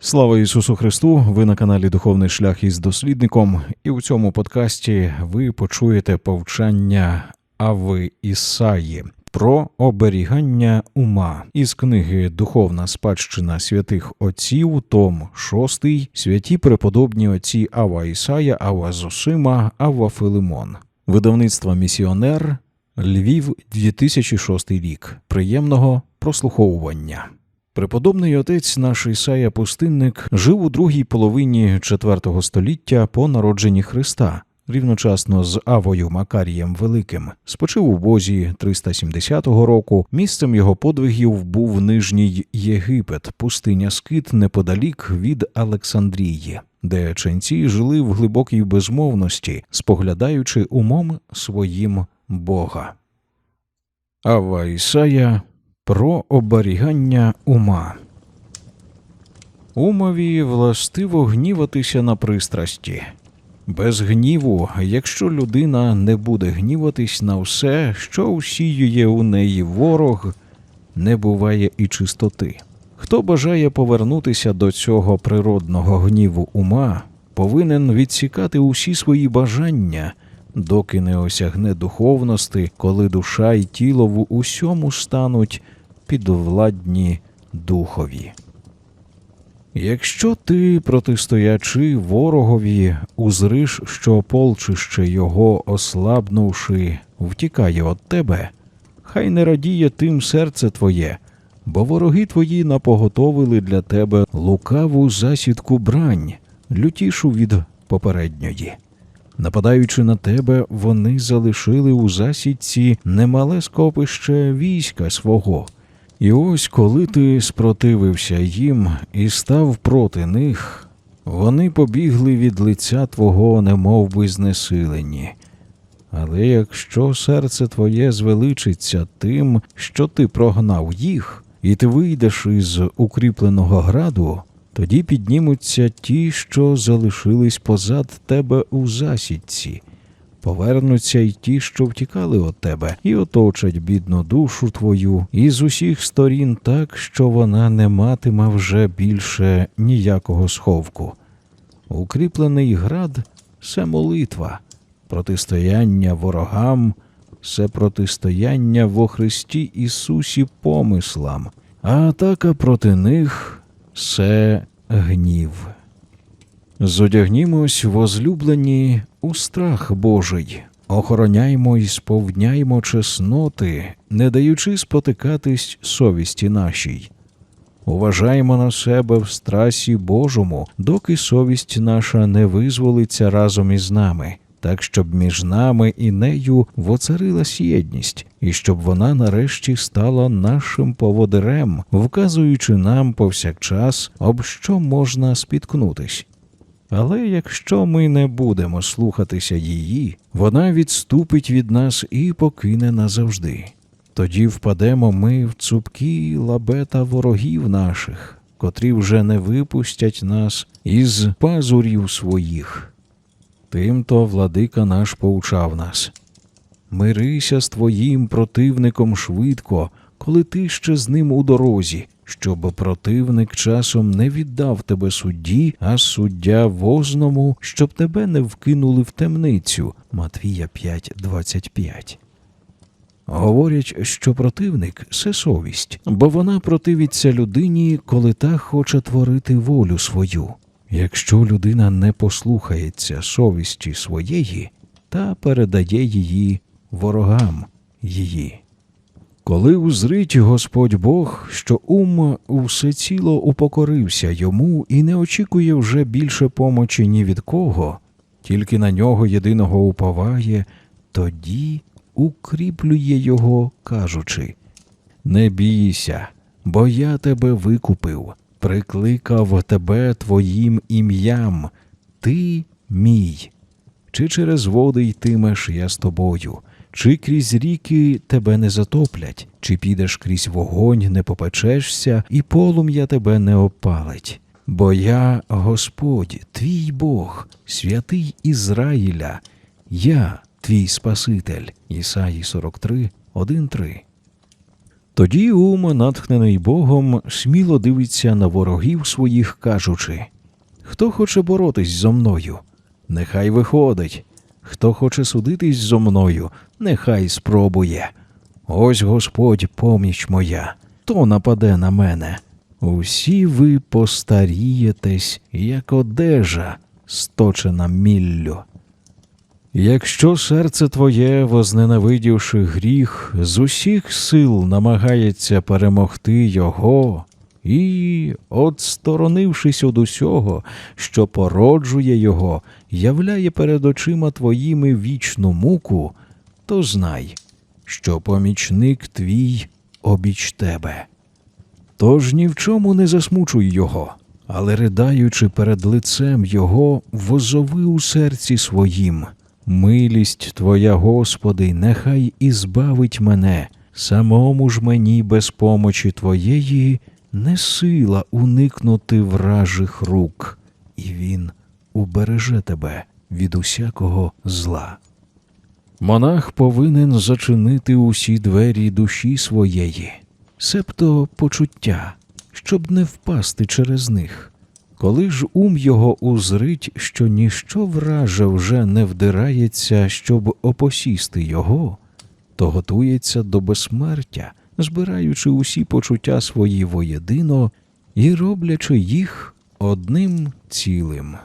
Слава Ісусу Христу! Ви на каналі Духовний шлях із дослідником, і у цьому подкасті ви почуєте повчання Ави Ісаї про оберігання ума із книги Духовна спадщина святих отців, Том 6, святі преподобні отці Ава Ісая, Ава Зосима, Ава Филимон. Видавництво Місіонер Львів 2006 рік. Приємного прослуховування. Преподобний отець наш Ісая Пустинник жив у другій половині IV століття по народженні Христа, рівночасно з Авою Макарієм Великим. Спочив у Бозі 370 року. Місцем його подвигів був Нижній Єгипет, пустиня Скит неподалік від Олександрії, де ченці жили в глибокій безмовності, споглядаючи умом своїм Бога. Ава Ісая про оберігання ума. Умові властиво гніватися на пристрасті. Без гніву, якщо людина не буде гніватись на все, що усіює у неї ворог, не буває і чистоти. Хто бажає повернутися до цього природного гніву ума, повинен відсікати усі свої бажання, доки не осягне духовності, коли душа і тіло в усьому стануть підвладні духові. Якщо ти, протистоячи ворогові, узриш, що полчище його, ослабнувши, втікає від тебе, хай не радіє тим серце твоє, бо вороги твої напоготовили для тебе лукаву засідку брань, лютішу від попередньої. Нападаючи на тебе, вони залишили у засідці немале скопище війська свого. І ось коли ти спротивився їм і став проти них, вони побігли від лиця твого, немов би знесилені. Але якщо серце твоє звеличиться тим, що ти прогнав їх, і ти вийдеш із укріпленого граду, тоді піднімуться ті, що залишились позад тебе у засідці, повернуться й ті, що втікали від тебе, і оточать бідну душу твою із усіх сторін так, що вона не матиме вже більше ніякого сховку. Укріплений град це молитва, протистояння ворогам, це протистояння во Христі Ісусі помислам, а атака проти них це гнів. Зодягнімось, возлюблені, у страх Божий, охороняймо і сповняймо чесноти, не даючи спотикатись совісті нашій. Уважаймо на себе в страсі Божому, доки совість наша не визволиться разом із нами, так щоб між нами і нею воцарилась єдність, і щоб вона нарешті стала нашим поводирем, вказуючи нам повсякчас, об що можна спіткнутись. Але якщо ми не будемо слухатися її, вона відступить від нас і покине назавжди. Тоді впадемо ми в цупкі лабета ворогів наших, котрі вже не випустять нас із пазурів своїх. Тимто владика наш поучав нас. Мирися з твоїм противником швидко, коли ти ще з ним у дорозі, щоб противник часом не віддав тебе судді, а суддя возному, щоб тебе не вкинули в темницю. Матвія 5.25. Говорять, що противник це совість, бо вона противиться людині, коли та хоче творити волю свою. Якщо людина не послухається совісті своєї, та передає її ворогам її. Коли узрить Господь Бог, що ум всеціло упокорився йому і не очікує вже більше помочі ні від кого, тільки на нього єдиного уповає, тоді укріплює його, кажучи: Не бійся, бо я тебе викупив, прикликав тебе твоїм ім'ям, ти мій. Чи через води йтимеш я з тобою, чи крізь ріки тебе не затоплять, чи підеш крізь вогонь, не попечешся, і полум'я тебе не опалить. Бо я, Господь, твій Бог, святий Ізраїля, я твій Спаситель. Ісаї 43, 1, 3. Тоді ум, натхнений Богом, сміло дивиться на ворогів своїх, кажучи: Хто хоче боротись зо мною, нехай виходить. Хто хоче судитись зо мною, нехай спробує. Ось Господь поміч моя, то нападе на мене. Усі ви постарієтесь, як одежа, сточена міллю. Якщо серце твоє, возненавидівши гріх, з усіх сил намагається перемогти його, і, отсторонившись од усього, що породжує його, являє перед очима твоїми вічну муку, то знай, що помічник твій обіч тебе. Тож ні в чому не засмучуй його, але ридаючи перед лицем його, возови у серці своїм. Милість Твоя, Господи, нехай і збавить мене, самому ж мені без помочі Твоєї не сила уникнути вражих рук, і Він убереже тебе від усякого зла. Монах повинен зачинити усі двері душі своєї, себто почуття, щоб не впасти через них. Коли ж ум його узрить, що ніщо враже вже не вдирається, щоб опосісти його, то готується до безсмертя, збираючи усі почуття свої воєдино і роблячи їх одним цілим.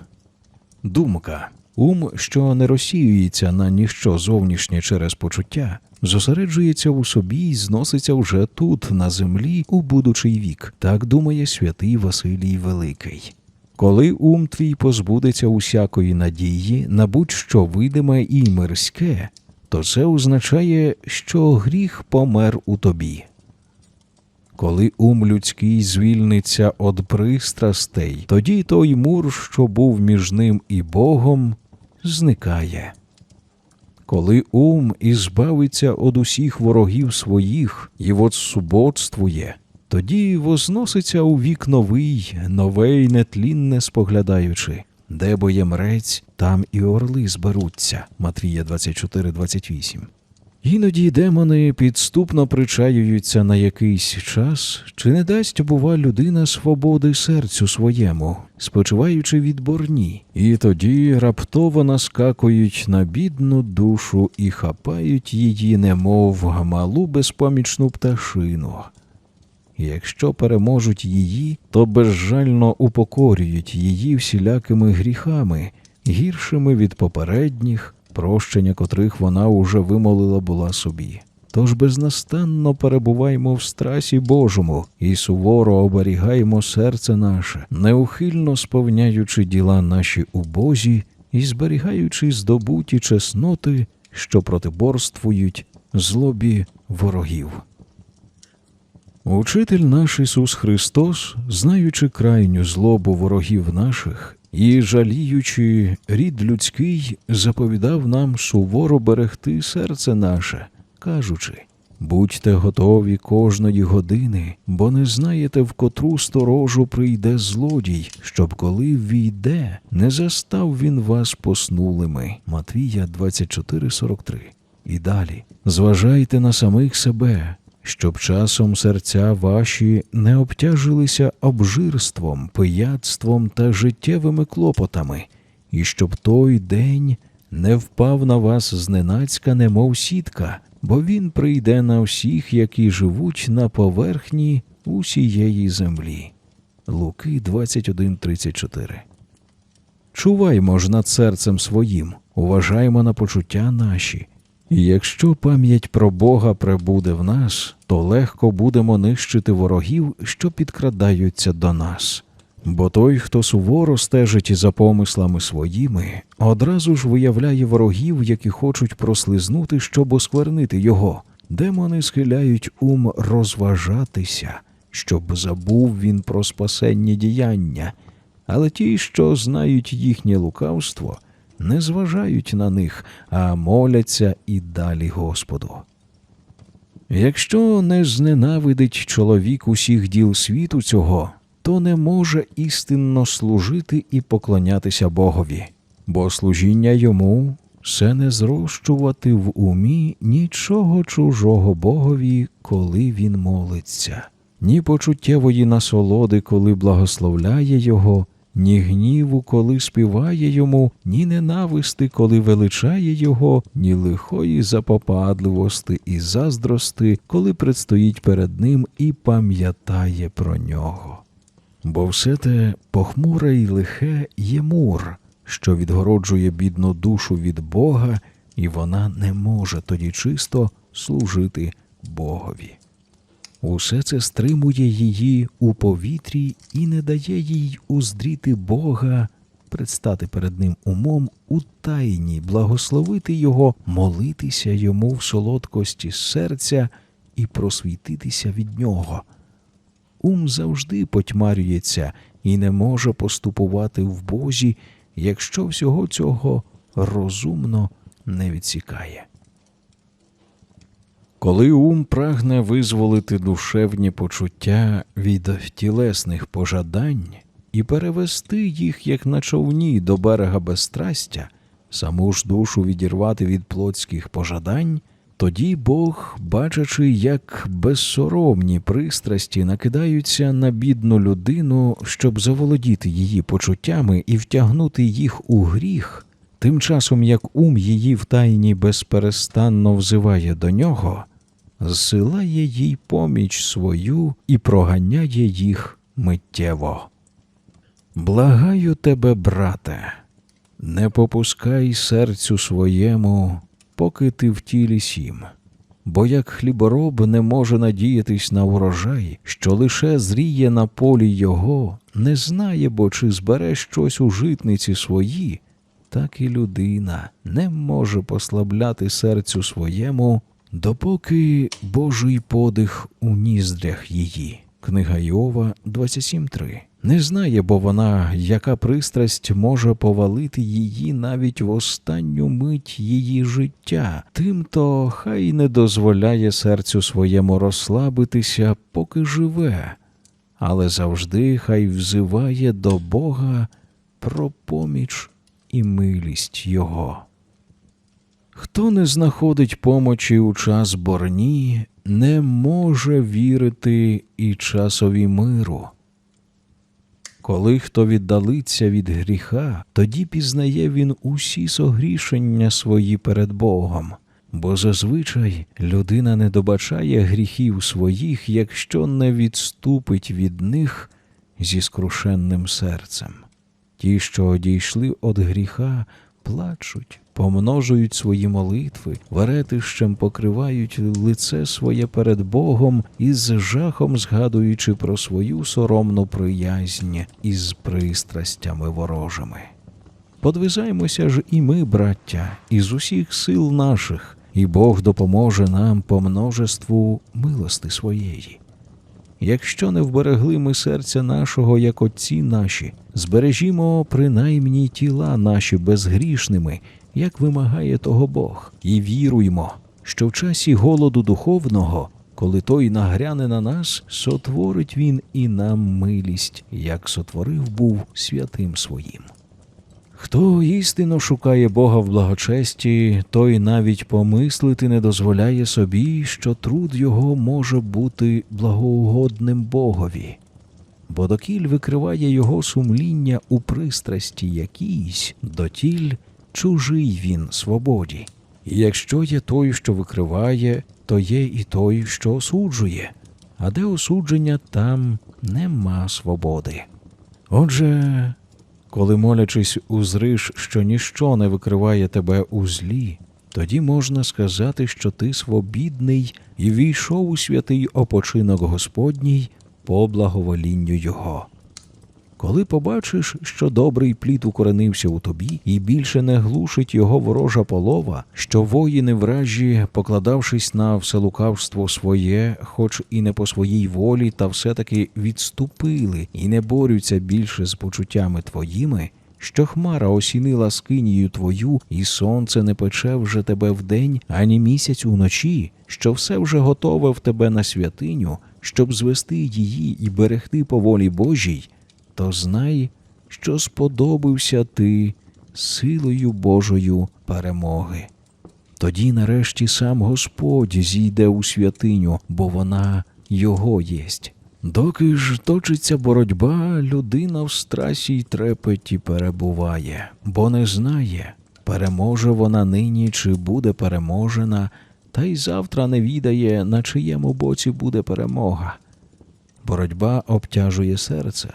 Думка. Ум, що не розсіюється на ніщо зовнішнє через почуття, зосереджується у собі і зноситься вже тут, на землі, у будучий вік, так думає святий Василій Великий. Коли ум твій позбудеться усякої надії на будь-що видиме і мирське, то це означає, що гріх помер у тобі. Коли ум людський звільниться од пристрастей, тоді той мур, що був між ним і Богом, зникає. Коли ум ізбавиться од усіх ворогів своїх і водсуботствує, тоді возноситься у вік новий, нове нетлінне споглядаючи, де бо є мрець, там і орли зберуться. Матвія 24.28. Іноді демони підступно причаюються на якийсь час, чи не дасть, бува, людина свободи серцю своєму, спочиваючи від борні, і тоді раптово наскакують на бідну душу і хапають її, немов малу безпомічну пташину. Якщо переможуть її, то безжально упокорюють її всілякими гріхами, гіршими від попередніх, прощення котрих вона уже вимолила була собі. Тож безнастанно перебуваймо в страсі Божому і суворо оберігаємо серце наше, неухильно сповняючи діла наші у Бозі і зберігаючи здобуті чесноти, що протиборствують злобі ворогів. Учитель наш Ісус Христос, знаючи крайню злобу ворогів наших і жаліючи рід людський, заповідав нам суворо берегти серце наше, кажучи: будьте готові кожної години, бо не знаєте, в котру сторожу прийде злодій, щоб коли війде, не застав він вас поснулими. Матвія 24,43 І далі зважайте на самих себе щоб часом серця ваші не обтяжилися обжирством, пияцтвом та життєвими клопотами, і щоб той день не впав на вас зненацька, немов сітка, бо він прийде на всіх, які живуть на поверхні усієї землі. Луки 21.34 Чуваймо ж над серцем своїм, уважаймо на почуття наші, і якщо пам'ять про Бога прибуде в нас, то легко будемо нищити ворогів, що підкрадаються до нас. Бо той, хто суворо стежить за помислами своїми, одразу ж виявляє ворогів, які хочуть прослизнути, щоб осквернити його. Демони схиляють ум розважатися, щоб забув він про спасенні діяння, але ті, що знають їхнє лукавство, не зважають на них, а моляться і далі Господу. Якщо не зненавидить чоловік усіх діл світу цього, то не може істинно служити і поклонятися Богові, бо служіння йому все не зрощувати в умі нічого чужого Богові, коли він молиться, ні почуттєвої насолоди, коли благословляє Його, ні гніву, коли співає йому, ні ненависти, коли величає його, ні лихої запопадливости і заздрости, коли предстоїть перед ним і пам'ятає про нього. Бо все те похмуре й лихе є мур, що відгороджує бідну душу від Бога, і вона не може тоді чисто служити Богові. Усе це стримує її у повітрі і не дає їй уздріти Бога, предстати перед ним умом у тайні, благословити Його, молитися йому в солодкості серця і просвітитися від нього. Ум завжди потьмарюється і не може поступувати в Бозі, якщо всього цього розумно не відсікає. Коли ум прагне визволити душевні почуття від тілесних пожадань і перевести їх, як на човні, до берега безстрастя, саму ж душу відірвати від плотських пожадань, тоді Бог, бачачи, як безсоромні пристрасті накидаються на бідну людину, щоб заволодіти її почуттями і втягнути їх у гріх, тим часом як ум її втайні безперестанно взиває до нього, зсилає їй поміч свою і проганяє їх миттєво. Благаю тебе, брате, не попускай серцю своєму, поки ти в тілі сім. Бо як хлібороб не може надіятись на урожай, що лише зріє на полі його, не знає, бо чи збере щось у житниці свої, так і людина не може послабляти серцю своєму, допоки Божий подих у ніздрях її. Книга Йова 27.3. Не знає, бо вона, яка пристрасть може повалити її навіть в останню мить її життя, тимто хай не дозволяє серцю своєму розслабитися, поки живе, але завжди хай взиває до Бога про поміч і милість Його. Хто не знаходить помочі у час борні, не може вірити і часові миру. Коли хто віддалиться від гріха, тоді пізнає він усі согрішення свої перед Богом, бо зазвичай людина не добачає гріхів своїх, якщо не відступить від них зі скрушенним серцем. Ті, що одійшли від гріха, плачуть, помножують свої молитви, веретищем покривають лице своє перед Богом і з жахом згадуючи про свою соромну приязнь із пристрастями ворожими. Подвизаймося ж і ми, браття, із усіх сил наших, і Бог допоможе нам по множеству милости своєї. Якщо не вберегли ми серця нашого, як отці наші, збережімо принаймні тіла наші безгрішними, як вимагає того Бог, і віруймо, що в часі голоду духовного, коли той нагряне на нас, сотворить він і нам милість, як сотворив був святим своїм. Хто істинно шукає Бога в благочесті, той навіть помислити не дозволяє собі, що труд його може бути благоугодним Богові, бо докіль викриває його сумління у пристрасті якійсь, дотіль чужий він свободі. І якщо є той, що викриває, то є і той, що осуджує, а де осудження, там нема свободи. Отже, коли молячись узриш, що ніщо не викриває тебе у злі, тоді можна сказати, що ти свобідний і війшов у святий опочинок Господній по благоволінню Його. Коли побачиш, що добрий плід укоренився у тобі, і більше не глушить його ворожа полова, що воїни вражі, покладавшись на вселукавство своє, хоч і не по своїй волі, та все-таки відступили і не борються більше з почуттями твоїми, що хмара осінила скинію твою, і сонце не пече вже тебе вдень, ані місяць уночі, що все вже готове в тебе на святиню, щоб звести її і берегти по волі Божій, то знай, що сподобався ти силою Божою перемоги. Тоді нарешті сам Господь зійде у святиню, бо вона його єсть. Доки ж точиться боротьба, людина в страсі й трепеті перебуває, бо не знає, переможе вона нині чи буде переможена, та й завтра не відає, на чиєму боці буде перемога. Боротьба обтяжує серце,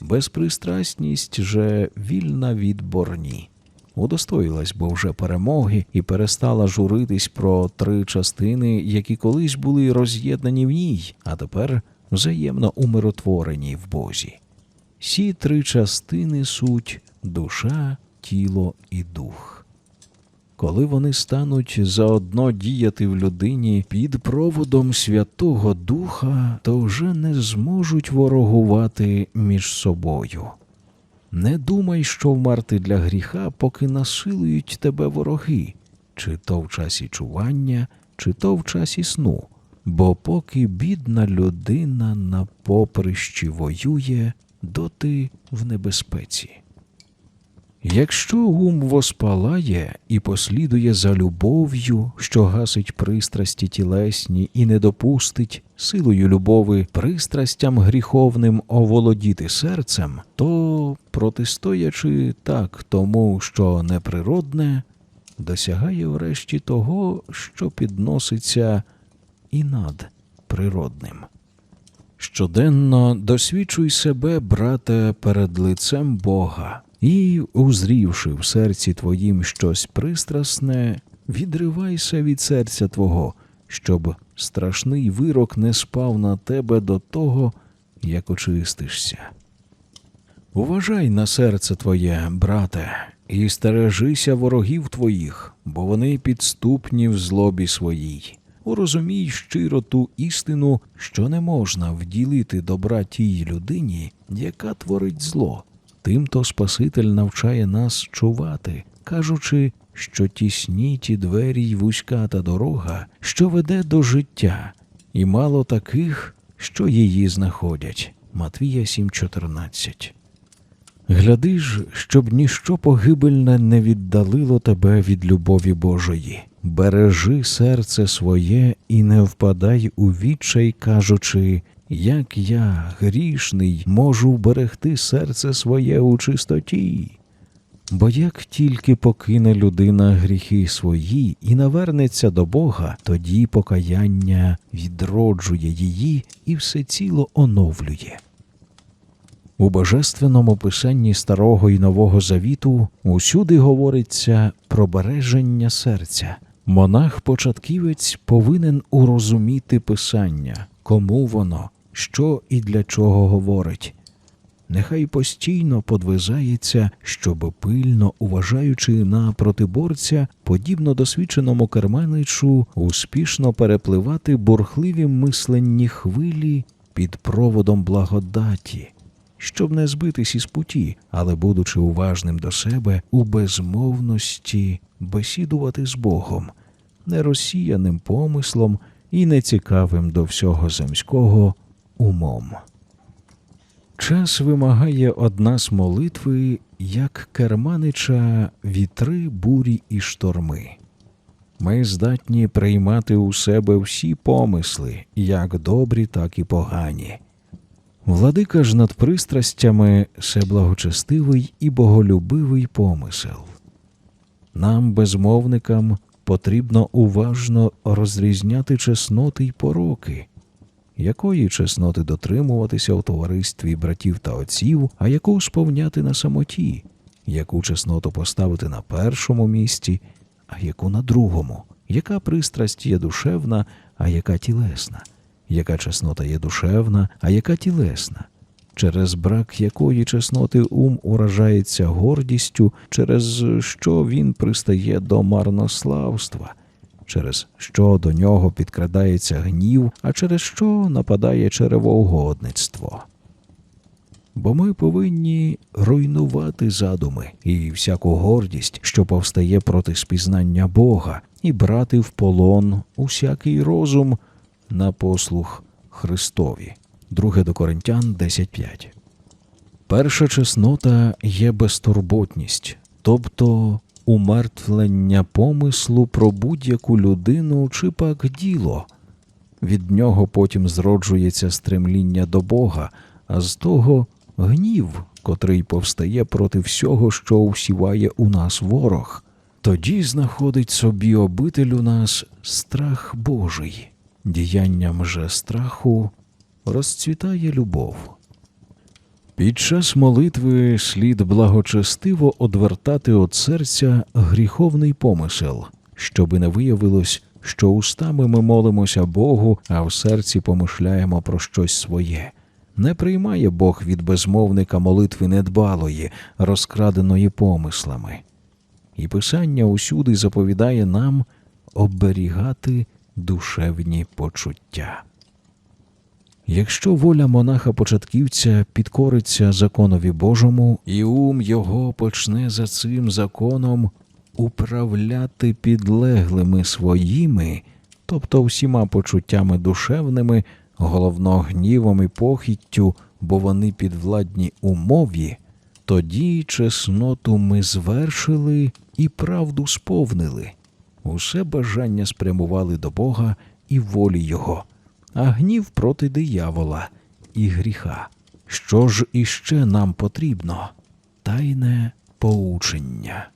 безпристрасність же вільна від борні. Удостоїлась бо вже перемоги і перестала журитись про три частини, які колись були роз'єднані в ній, а тепер взаємно умиротворені в Бозі. Сі три частини суть душа, тіло і дух. Коли вони стануть заодно діяти в людині під проводом Святого Духа, то вже не зможуть ворогувати між собою. Не думай, що вмерти для гріха, поки насилують тебе вороги, чи то в часі чування, чи то в часі сну. Бо поки бідна людина на поприщі воює, доти в небезпеці. Якщо ум воспалає і послідує за любов'ю, що гасить пристрасті тілесні і не допустить силою любови пристрастям гріховним оволодіти серцем, то, протистоячи так тому, що неприродне, досягає врешті того, що підноситься і над природним. Щоденно досвідчуй себе, брате, перед лицем Бога, і, узрівши в серці твоїм щось пристрасне, відривайся від серця твого, щоб страшний вирок не спав на тебе до того, як очистишся. Уважай на серце твоє, брате, і стережися ворогів твоїх, бо вони підступні в злобі своїй. Урозумій щиро ту істину, що не можна вділити добра тій людині, яка творить зло. Тимто Спаситель навчає нас чувати, кажучи, що тісні ті двері й вузька та дорога, що веде до життя, і мало таких, що її знаходять. Матвія 7,14 Гляди ж, щоб ніщо погибельне не віддалило тебе від любові Божої. Бережи серце своє і не впадай у відчай, кажучи, як я, грішний, можу вберегти серце своє у чистоті. Бо як тільки покине людина гріхи свої і навернеться до Бога, тоді покаяння відроджує її і все ціло оновлює. У божественному писанні Старого і Нового Завіту усюди говориться про береження серця. Монах-початківець повинен урозуміти писання, кому воно, що і для чого говорить. Нехай постійно подвизається, щоб пильно уважаючи на протиборця, подібно досвідченому керманичу, успішно перепливати бурхливі мисленні хвилі під проводом благодаті, щоб не збитись із путі, але, будучи уважним до себе, у безмовності бесідувати з Богом, нерозсіяним помислом і нецікавим до всього земського умом. Час вимагає од нас молитви, як керманича вітри, бурі і шторми. Ми здатні приймати у себе всі помисли, як добрі, так і погані. Владика ж над пристрастями се благочестивий і боголюбивий помисел. Нам, безмовникам, потрібно уважно розрізняти чесноти й пороки, якої чесноти дотримуватися у товаристві братів та отців, а яку сповняти на самоті, яку чесноту поставити на першому місці, а яку на другому, яка пристрасть є душевна, а яка тілесна, яка чеснота є душевна, а яка тілесна. Через брак якої чесноти ум уражається гордістю, через що він пристає до марнославства, через що до нього підкрадається гнів, а через що нападає черевоугодництво. Бо ми повинні руйнувати задуми і всяку гордість, що повстає проти спізнання Бога, і брати в полон усякий розум на послух Христові. 2 до Коринтян 10.5 Перша чеснота є безтурботність, тобто умертвлення помислу про будь-яку людину чи пак діло. Від нього потім зроджується стремління до Бога, а з того гнів, котрий повстає проти всього, що усіває у нас ворог. Тоді знаходить собі обитель у нас страх Божий. Діянням же страху розцвітає любов. Під час молитви слід благочестиво одвертати від серця гріховний помисел, щоби не виявилось, що устами ми молимося Богу, а в серці помишляємо про щось своє. Не приймає Бог від безмовника молитви недбалої, розкраденої помислами. І Писання усюди заповідає нам оберігати душевні почуття. Якщо воля монаха-початківця підкориться законові Божому, і ум його почне за цим законом управляти підлеглими своїми, тобто всіма почуттями душевними, головно гнівом і похіттю, бо вони підвладні умові, тоді чесноту ми звершили і правду сповнили, усе бажання спрямували до Бога і волі Його а гнів проти диявола і гріха. Що ж іще нам потрібно? Тайне поучення.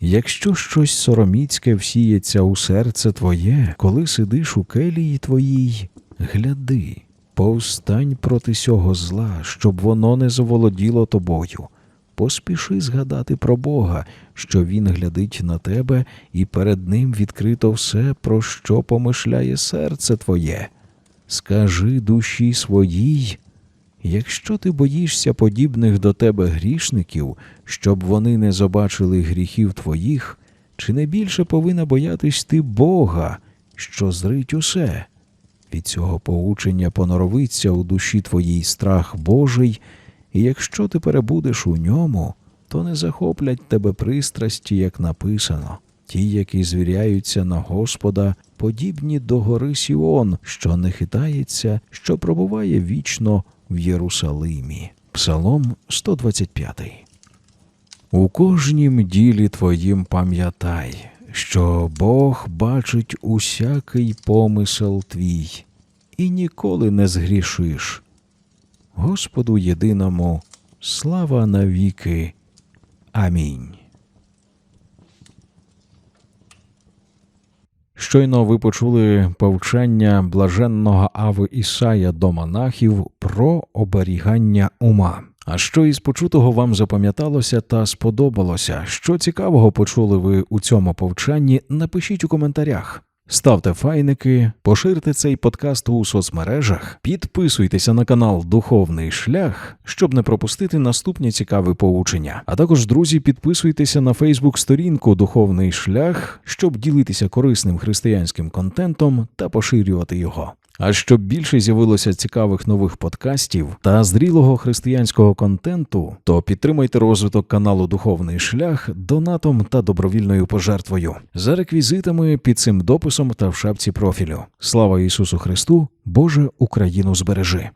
Якщо щось сороміцьке всіється у серце твоє, коли сидиш у келії твоїй, гляди, повстань проти сього зла, щоб воно не заволоділо тобою. Поспіши згадати про Бога, що Він глядить на тебе, і перед Ним відкрито все, про що помишляє серце твоє. Скажи душі своїй, якщо ти боїшся подібних до тебе грішників, щоб вони не забачили гріхів твоїх, чи не більше повинна боятись ти Бога, що зрить усе? Від цього поучення поноровиться у душі твоїй страх Божий, і якщо ти перебудеш у ньому, то не захоплять тебе пристрасті, як написано. Ті, які звіряються на Господа, подібні до гори Сіон, що не хитається, що пробуває вічно в Єрусалимі. Псалом 125. У кожнім ділі твоїм пам'ятай, що Бог бачить усякий помисел твій, і ніколи не згрішиш. Господу єдиному слава навіки. Амінь. Щойно ви почули повчання блаженного Ави Ісая до монахів про оберігання ума. А що із почутого вам запам'яталося та сподобалося? Що цікавого почули ви у цьому повчанні? Напишіть у коментарях. Ставте файники, поширте цей подкаст у соцмережах, підписуйтеся на канал Духовний Шлях, щоб не пропустити наступні цікаві поучення. А також, друзі, підписуйтеся на Фейсбук-сторінку Духовний Шлях, щоб ділитися корисним християнським контентом та поширювати його. А щоб більше з'явилося цікавих нових подкастів та зрілого християнського контенту, то підтримайте розвиток каналу Духовний Шлях донатом та добровільною пожертвою за реквізитами під цим дописом та в шапці профілю. Слава Ісусу Христу! Боже Україну збережи!